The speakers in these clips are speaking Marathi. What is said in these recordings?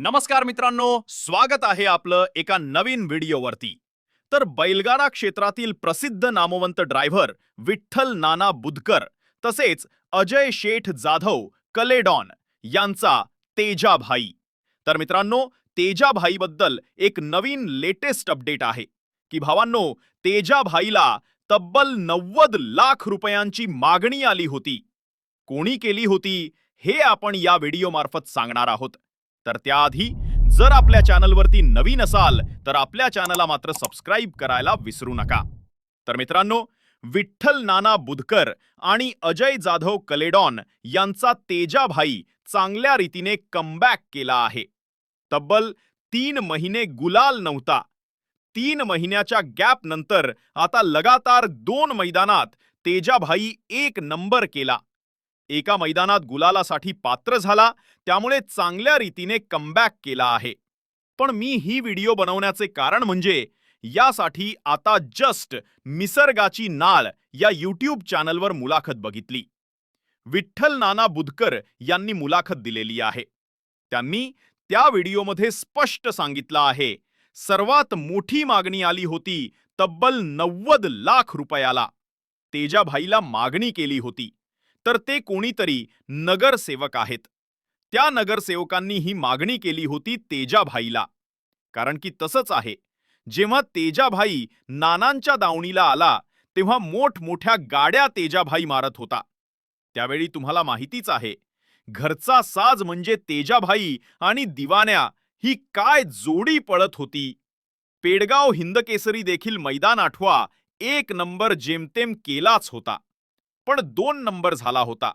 नमस्कार मित्रांनो स्वागत आहे आपलं एका नवीन व्हिडिओवरती. तर बैलगाडा क्षेत्रातील प्रसिद्ध नामवंत ड्रायव्हर विठ्ठल नाना बुधकर तसेच अजय शेठ जाधव कलेडॉन यांचा तेजाभाई. तर मित्रांनो तेजाभाईबद्दल एक नवीन लेटेस्ट अपडेट आहे. की भावांनो तेजाभाईला तब्बल नव्वद लाख रुपयांची मागणी आली होती. कोणी केली होती हे आपण या व्हिडिओमार्फत सांगणार आहोत. तर त्याआधी जर आपल्या चॅनलवरती नवीन असाल तर आपल्या चॅनलला मात्र सबस्क्राईब करायला विसरू नका. तर मित्रांनो विठ्ठल नाना बुधकर आणि अजय जाधव कलेडॉन यांचा तेजाभाई चांगल्या रीतीने कमबॅक केला आहे. तब्बल तीन महिने गुलाल नव्हता. तीन महिन्याच्या गॅप नंतर आता लगातार दोन मैदानात तेजाभाई एक नंबर केला. एका मैदानात गुलालासाठी पात्र झाला त्यामुळे चांगल्या रीतीने कमबॅक केला आहे. पण मी ही व्हिडिओ बनवण्याचे कारण म्हणजे यासाठी आता जस्ट निसर्गाची नाळ या यूट्यूब चॅनलवर मुलाखत बघितली. विठ्ठल नाना बुधकर यांनी मुलाखत दिलेली आहे. त्यांनी त्या व्हिडिओमध्ये स्पष्ट सांगितलं आहे सर्वात मोठी मागणी आली होती तब्बल नव्वद लाख रुपयाला. तेजाभाईला मागणी केली होती. तर ते कोणीतरी नगरसेवक आहेत. त्या नगरसेवकांनी ही मागणी केली होती तेजाभाईला. कारण की तसंच आहे. जेव्हा तेजाभाई नानांच्या दावणीला आला तेव्हा मोठमोठ्या गाड्या तेजाभाई मारत होता. त्यावेळी तुम्हाला माहितीच आहे घरचा साज म्हणजे तेजाभाई आणि दिवान्या ही काय जोडी पळत होती. पेडगाव हिंदकेसरी देखील मैदान आठवा एक नंबर जेमतेम केलाच होता. पण दोन नंबर झाला होता.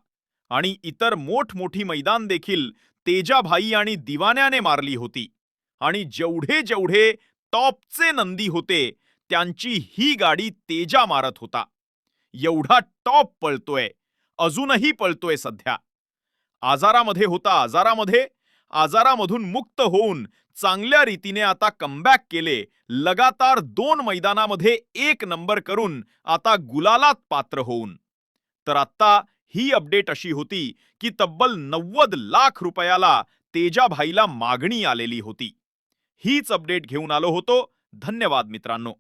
आणि इतर मोठमोठी मैदान देखील तेजाभाई आणि दिवाण्याने मारली होती. आणि जेवढे जेवढे टॉपचे नंदी होते त्यांची ही गाडी तेजा मारत होता. एवढा टॉप पळतोय. अजूनही पळतोय सध्या. आजारामध्ये होता. आजारामध्ये आजारामधून मुक्त होऊन चांगल्या रीतीने आता कमबॅक केले. लगातार दोन मैदानामध्ये एक नंबर करून आता गुलालात पात्र होऊन. तर आत्ता ही अपडेट अशी होती की तब्बल नव्वद लाख रुपयाला तेजाभाईला मागणी आलेली होती. हीच अपडेट घेऊन आलो होतो. धन्यवाद मित्रांनो.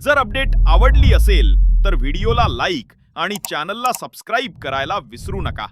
जर अपडेट आवडली असेल तर व्हिडिओला लाईक आणि चॅनलला सबस्क्राईब करायला विसरू नका.